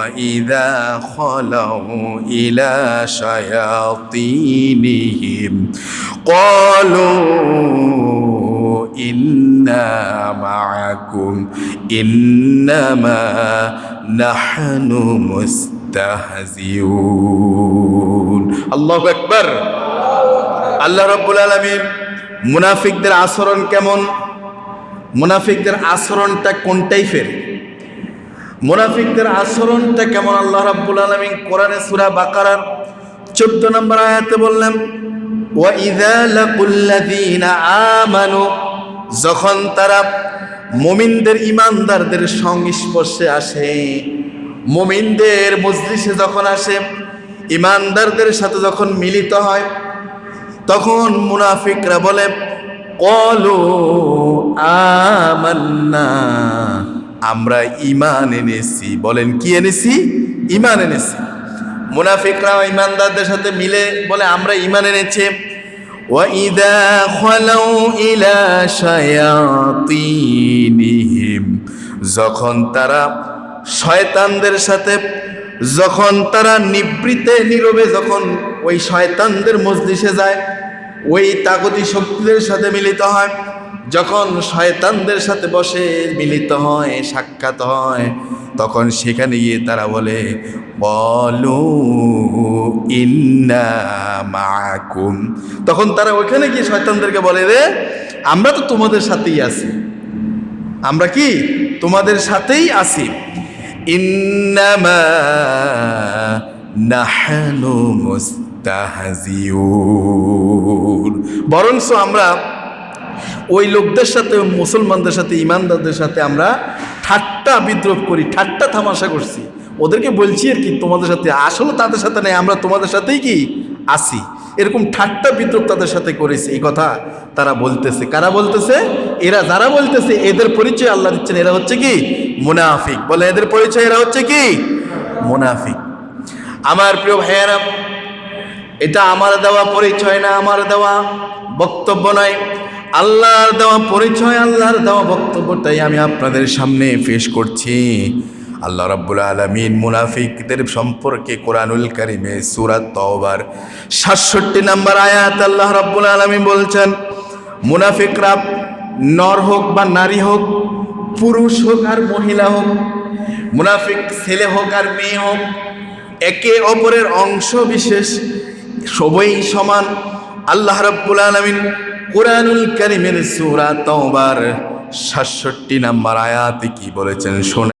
وإذا خلوا إلى شياطينهم قالوا إنا معكم إنما نحن مستهزئون الله أكبر আল্লাহ রব্বুল আলমীর মুনাফিকদের আচরণ কেমন মুনাফিকদের আচরণটা কোন টাইপের মুনাফিকদের আচরণটা কেমন? আল্লাহ রাব্বুল আলমিন কোরআনে সুরা বাকারার চোদ্দ নম্বর আয়াতে বললেন আমানু যখন তারা মুমিনদের ইমানদারদের সংস্পর্শে আসে, মুমিনদের মজলিসে যখন আসে ইমানদারদের সাথে যখন মিলিত হয়, তখন মুনাফিকরা বলে, কলো আমান্না। আমরা ইমান এনেছি বলেন কি এনেছি ইমান এনেছি মুনাফিকরা ইমানদারদের সাথে মিলে বলে আমরা ইমান এনেছি وَإِذَا خَلَوْا إِلَى شَيَاطِينِهِمْ যখন তারা শয়তানদের সাথে যখন তারা নিবৃতে নীরবে যখন ওই শয়তানদের মজলিসে যায় ওই তাগতি শক্তিদের সাথে মিলিত হয় যখন শয়তানদের সাথে বসে মিলিত হয়, সাক্ষাৎ হয়, তখন সেখানে গিয়ে তারা বলে, বলো মাকুম। তখন তারা ওখানে গিয়ে শয়তানদেরকে বলে, রে, আমরা তো তোমাদের সাথেই আছি। আমরা কি তোমাদের সাথেই আছি? ইন্নামা বরঞ্চ আমরা ওই লোকদের সাথে, মুসলমানদের সাথে, ইমানদারদের সাথে আমরা ঠাট্টা বিদ্রোপ করি, ঠাট্টা থামাশা করছি। ওদেরকে বলছি আর কি, তোমাদের সাথে আসলে তাদের সাথে নেই, আমরা তোমাদের সাথেই কি আসি? এরকম ঠাট্টা বিদ্রোপ তাদের সাথে করেছে, এই কথা তারা বলতেছে। কারা বলতেছে? এরা যারা বলতেছে, এদের পরিচয় আল্লাহ দিচ্ছেন, এরা হচ্ছে কি? মুনাফিক। বলে এদের পরিচয়, এরা হচ্ছে কি? মুনাফিক। আমার প্রিয় ভাইয়ারা, এটা আমার দেওয়া পরিচয় না, আমার দেওয়া বক্তব্য নয়। আল্লাহর দেওয়া পরিচয়, আল্লাহর দেওয়া বক্তব্যটাই আমি আপনাদের সামনে পেশ করছি। আল্লাহ রাব্বুল আলমিন মুনাফিকদের সম্পর্কে কোরআনুল কারিমে সুরাত তওবার সাতষট্টি নাম্বার আয়াত আল্লাহ রাব্বুল আলমিন বলছেন, মুনাফিকরা নর হোক বা নারী হোক, পুরুষ হোক আর মহিলা হোক, মুনাফিক ছেলে হোক আর মেয়ে হোক, একে অপরের অংশ বিশেষ সবই সমান। আল্লাহ রাব্বুল আলামিন কোরআনুল কারিমের সুরা তওবার 67 নাম্বার আয়াতে কি বলেছেন? শোনা